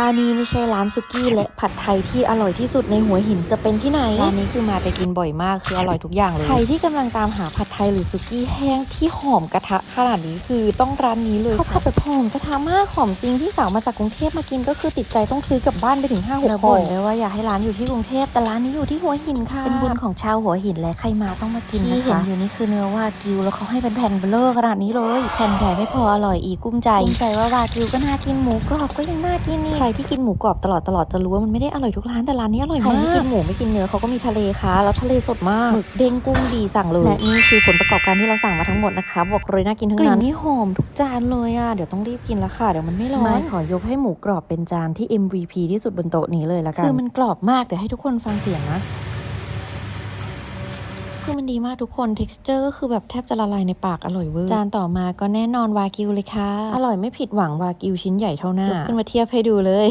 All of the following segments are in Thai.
ถ้านี่ไม่ใช่ร้านสุกี้และผัดไทยที่อร่อยที่สุดในหัวหินจะเป็นที่ไหน ร้านนี้คือมาไปกินบ่อยมากคืออร่อยทุกอย่างเลย ใครที่กำลังตามหาผัดไทยหรือสุกี้แห้งที่หอมกระทะขนาดนี้คือต้องร้านนี้เลยเขาผัดแบบหอมกระทะมากหอมจริงที่สาวมาจากกรุงเทพมากินก็คือติดใจต้องซื้อกลับบ้านไปถึง5้าหกคนเลยว่าอยากให้ร้านอยู่ที่กรุงเทพแต่ร้านนี้อยู่ที่หัวหินค่ะเป็นบุญของชาวหัวหินและใครมาต้องมากินนะคะที่เห็นอยู่นี่คือเนื้อวากิวแล้วเขาให้เป็นแผ่นเบลอขนาดนี้เลย แผ่นใหญ่ไม่พออร่อยอีกกุ้มใจกุ้มใจว่าวากิวก็น่ากินหมูกรอบก็ยังน่ากินนี่ใครที่กินหมูกรอบตลอดตลอดจะรู้ว่ามันไม่ได้อร่อยทุกร้านแต่ร้านนี้อร่อยมากใครที่กินหมูไม่กินเนื้อเขาก็มีทะเลค่ะแล้วทะเลสดมากหมึกเด้งกุ้งดีสั่งเลยและนี่คือผลประกอบการที่เราสั่งมาทั้งหมดนะคะบอกเลยน่ากินทั้งนั้นกลิ่นนี่หอมทุกจานเลยอะเดี๋ยวต้องรีบกินแล้วค่ะเดี๋ยวมันไม่ร้อนไม่ขอยกให้หมูกรอบเป็นจานที่ MVP ที่สุดบนโต๊ะนี้เลยละกันคือมันกรอบมากเดี๋ยวให้ทุกคนฟังเสียงนะ คือมันดีมากทุกคน texture ก็คือแบบแทบจะละลายในปากอร่อยเวอร์ จานต่อมาก็แน่นอนวากิวเลยค่ะ อร่อยไม่ผิดหวังวากิวชิ้นใหญ่เท่าหน้ายกขึ้นมาเทียบให้ดูเลย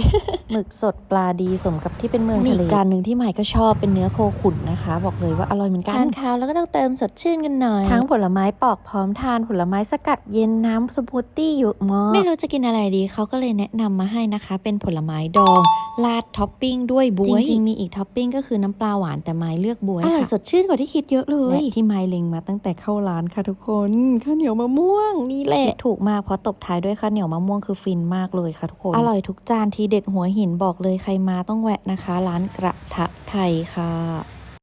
หมึกสดปลาดีสมกับที่เป็นเมืองทะเลจานหนึ่งที่ใหม่ก็ชอบเป็นเนื้อโคขุนนะคะ บอกเลยว่าอร่อยเหมือนกันทานข้าวแล้วก็ต้องเติมสดชื่นกันหน่อย ทั้งผลไม้ปอกพร้อมทานผลไม้สกัดเย็นน้ำสมูทตี้เยอะมากไม่รู้จะกินอะไรดีเขาก็เลยแนะนำมาให้นะคะ เป็นผลไม้ดองราดท็อปปิ้งด้วยบวยจริงๆมีอีกท็อปปิ้งก็คือน้ำปลาหวานแต่ไม้เลือกบวยอร่อยสดชื่นกว่าที่คิดเยอะเลยที่ไม้เล็งมาตั้งแต่เข้าร้านค่ะทุกคนข้าวเหนียวมะม่วงนี่แหละถูกมากเพราะตบท้ายด้วยข้าวเหนียวมะม่วงคือฟินมากเลยค่ะทุกคนอร่อยทุกจานทีเด็ดหัวหินบอกเลยใครมาต้องแวะนะคะ ร้านกระทะไทยค่ะ